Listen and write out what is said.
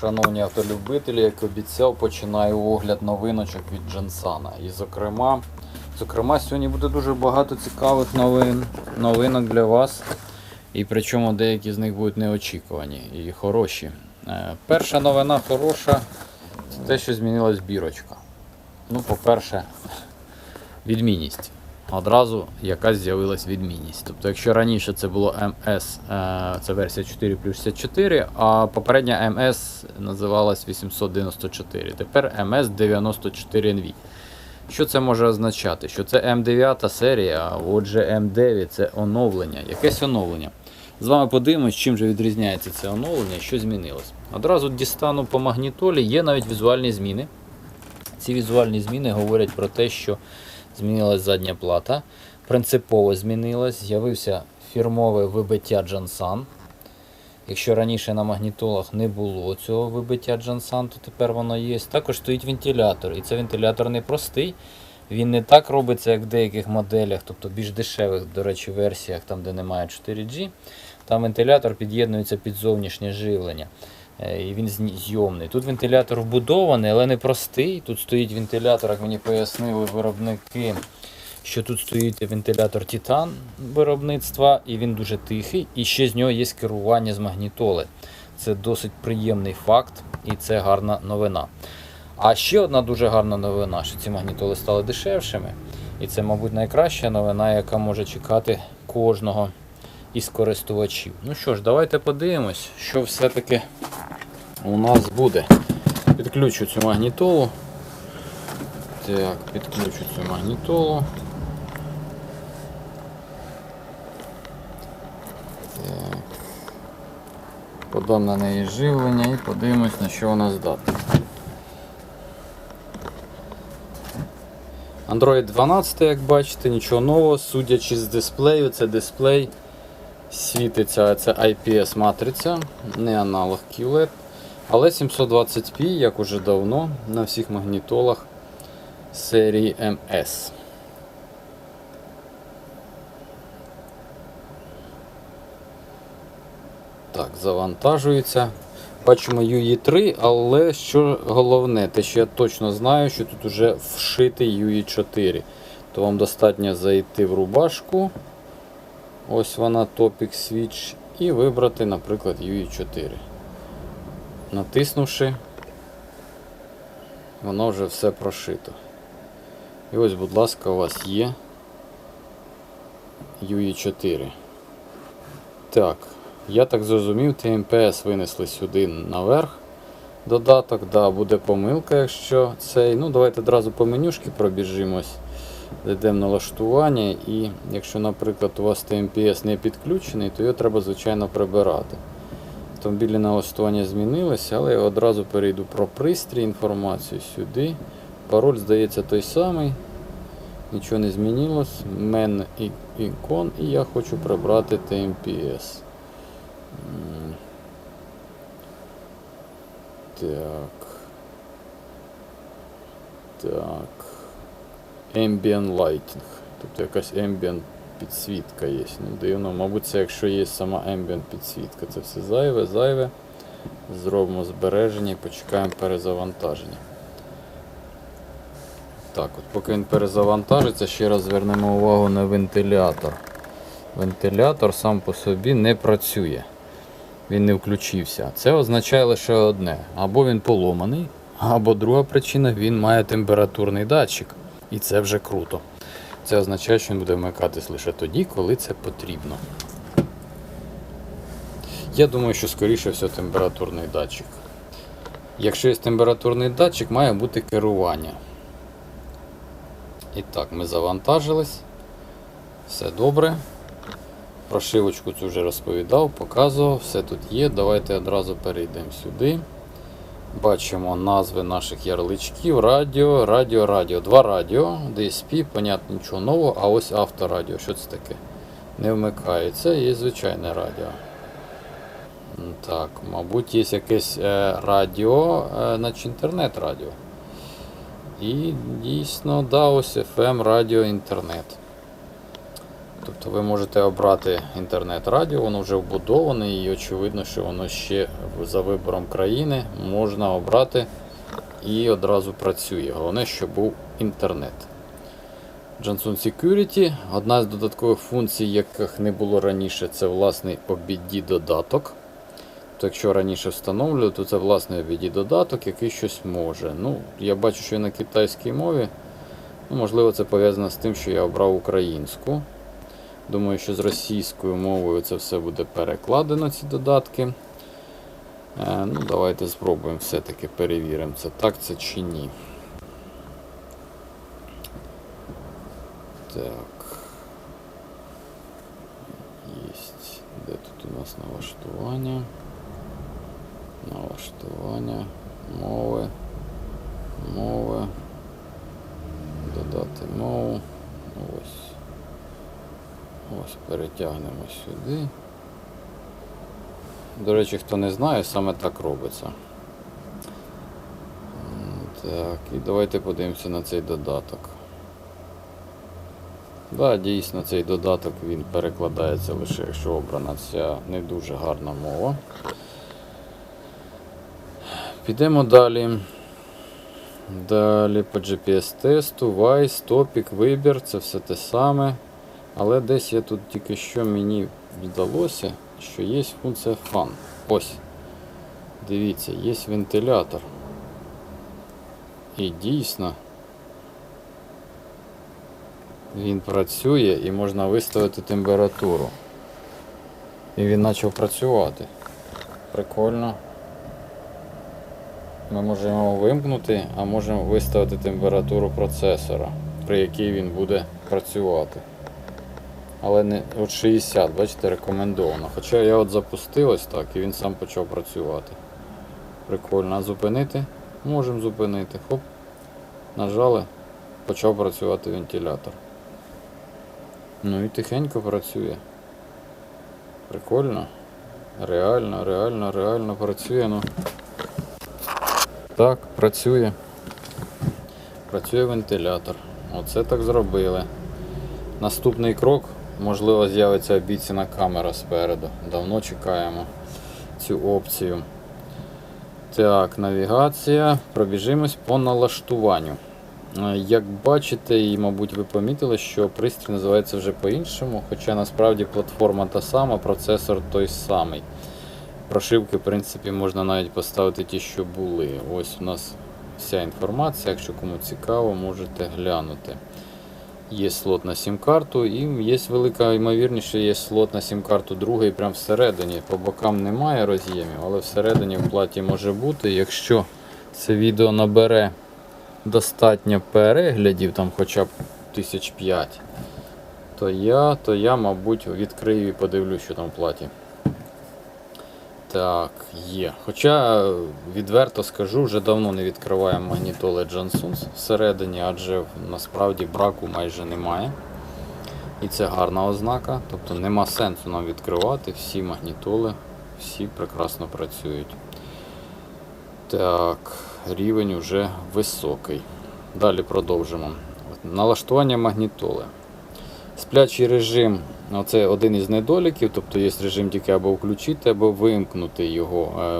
Шановні автолюбителі, як обіцяв, починаю огляд новиночок від Джансана. І зокрема, зокрема, сьогодні буде дуже багато цікавих новин, новинок для вас. І причому деякі з них будуть неочікувані і хороші. Е, Перша новина хороша це те, що змінилась бірочка. Ну, по-перше, відмінність. Одразу якась з'явилась відмінність. Тобто, якщо раніше це було МС, е, це версія 4 плюс 64, а попередня МС називалась 894. Тепер МС 94 NV. Що це може означати? Що це М9 серія, а отже М9 це оновлення, якесь оновлення. З вами подивимось, чим же відрізняється це оновлення і що змінилось. Одразу дістану по магнітолі, є навіть візуальні зміни. Ці візуальні зміни говорять про те, що змінилась задня плата, принципово змінилась, з'явився фірмове вибиття Jansan. Якщо раніше на магнітолах не було цього вибиття Jansan, то тепер воно є. Також стоїть вентилятор. І це вентилятор не простий. Він не так робиться, як в деяких моделях, тобто більш дешевих, до речі, версіях, там де немає 4G. Там вентилятор під'єднується під зовнішнє живлення. Е, І він зйомний. Тут вентилятор вбудований, але не простий. Тут стоїть вентилятор, як мені пояснили виробники, що тут стоїть вентилятор Titan виробництва, і він дуже тихий. І ще з нього є керування з магнітоли. Це досить приємний факт, і це гарна новина. А ще одна дуже гарна новина, що ці магнітоли стали дешевшими. І це, мабуть, найкраща новина, яка може чекати кожного із користувачів. Ну що ж, давайте подивимось, що все-таки у нас буде. Підключу цю магнітолу. Так, підключу цю магнітолу. Так. Подам на неї живлення і подивимось, на що вона здатна. Android 12, як бачите, нічого нового, судячи з дисплею, це дисплей світиться, це IPS матриця, не аналог QLED. Але 720p, як уже давно, на всіх магнітолах серії MS. Так, завантажується. Бачимо UE3, але що головне, те, що я точно знаю, що тут вже вшитий UE4. То вам достатньо зайти в рубашку. Ось вона Topic Switch. І вибрати, наприклад, UE4. Натиснувши, воно вже все прошито. І ось, будь ласка, у вас є UE4. Так, я так зрозумів, TMPS винесли сюди наверх. Додаток, да, буде помилка, якщо цей. Ну, давайте одразу по менюшки пробіжимось. Зайдемо налаштування і якщо, наприклад, у вас TMPS не підключений, то його треба, звичайно, прибирати. Автомобільне налаштування змінилося, але я одразу перейду про пристрій, інформацію сюди. Пароль здається той самий. Нічого не змінилось. Мен ікон, і я хочу прибрати TMPS. Так. Так. Ambient Lighting. Тобто якась ambient підсвітка є. Ну, дивно, мабуть, це якщо є сама ambient підсвітка. Це все зайве, зайве. Зробимо збереження і почекаємо перезавантаження. Так, от поки він перезавантажиться, ще раз звернемо увагу на вентилятор. Вентилятор сам по собі не працює. Він не включився. Це означає лише одне: або він поломаний, або друга причина він має температурний датчик. І це вже круто. Це означає, що він буде вмикатись лише тоді, коли це потрібно. Я думаю, що скоріше все температурний датчик. Якщо є температурний датчик, має бути керування. І так, ми завантажились. Все добре. Прошивочку цю вже розповідав, показував, все тут є. Давайте одразу перейдемо сюди. Бачимо назви наших ярличків. Радіо, радіо, радіо. Два радіо, DSP, понятно, нічого нового, а ось авторадіо. Що це таке? Не вмикається, є звичайне радіо. Так, мабуть, є якесь е, радіо, е, значить інтернет-радіо. І дійсно, да, ось FM, радіо, інтернет. Тобто ви можете обрати інтернет-радіо, воно вже вбудоване і очевидно, що воно ще за вибором країни можна обрати і одразу працює. Головне, щоб був інтернет. Jansun Security. Одна з додаткових функцій, яких не було раніше, це власний обіді додаток. То якщо раніше встановлювали, то це власний обіді додаток, який щось може. Ну, я бачу, що і на китайській мові. Ну, можливо, це пов'язано з тим, що я обрав українську. Думаю, що з російською мовою це все буде перекладено, ці додатки. Е, ну, давайте спробуємо все-таки перевіримо, це так це чи ні. Так. Єсть. Де тут у нас налаштування? Налаштування. Мови. Мови. Додати мову. Ось. Ось перетягнемо сюди. До речі, хто не знає, саме так робиться. Так, і давайте подивимося на цей додаток. Да, дійсно, цей додаток він перекладається лише якщо обрана ця не дуже гарна мова. Підемо далі. Далі по GPS-тесту, Vice, топік, вибір, це все те саме. Але десь я тут тільки що мені здалося, що є функція Fan. Ось. Дивіться, є вентилятор. І дійсно він працює і можна виставити температуру. І він почав працювати. Прикольно. Ми можемо його вимкнути, а можемо виставити температуру процесора, при якій він буде працювати. Але не от 60, бачите, рекомендовано. Хоча я от запустив ось так і він сам почав працювати. Прикольно. А зупинити? Можемо зупинити. Хоп. Нажали, почав працювати вентилятор. Ну і тихенько працює. Прикольно. Реально, реально, реально працює. Ну. Так, працює. Працює вентилятор. Оце так зробили. Наступний крок, можливо, з'явиться обіцяна камера спереду. Давно чекаємо цю опцію. Так, навігація. Пробіжимось по налаштуванню. Е, Як бачите, і, мабуть, ви помітили, що пристрій називається вже по-іншому, хоча насправді платформа та сама, процесор той самий. Прошивки, в принципі, можна навіть поставити ті, що були. Ось у нас вся інформація, якщо кому цікаво, можете глянути. Є слот на сім-карту і є велика ймовірність, що є слот на сім-карту другий прямо всередині. По бокам немає роз'ємів, але всередині в платі може бути. Якщо це відео набере достатньо переглядів, там хоча б тисяч п'ять, то я, то я, мабуть, відкрию і подивлюсь, що там в платі. Так, є. Хоча, е, відверто скажу, вже давно не відкриваємо магнітоли Jansun всередині, адже насправді браку майже немає. І це гарна ознака. Тобто нема сенсу нам відкривати. Всі магнітоли, всі прекрасно працюють. Так, рівень вже високий. Далі продовжимо. Налаштування магнітоли. Сплячий режим це один із недоліків, тобто є режим тільки або включити, або вимкнути його. Е,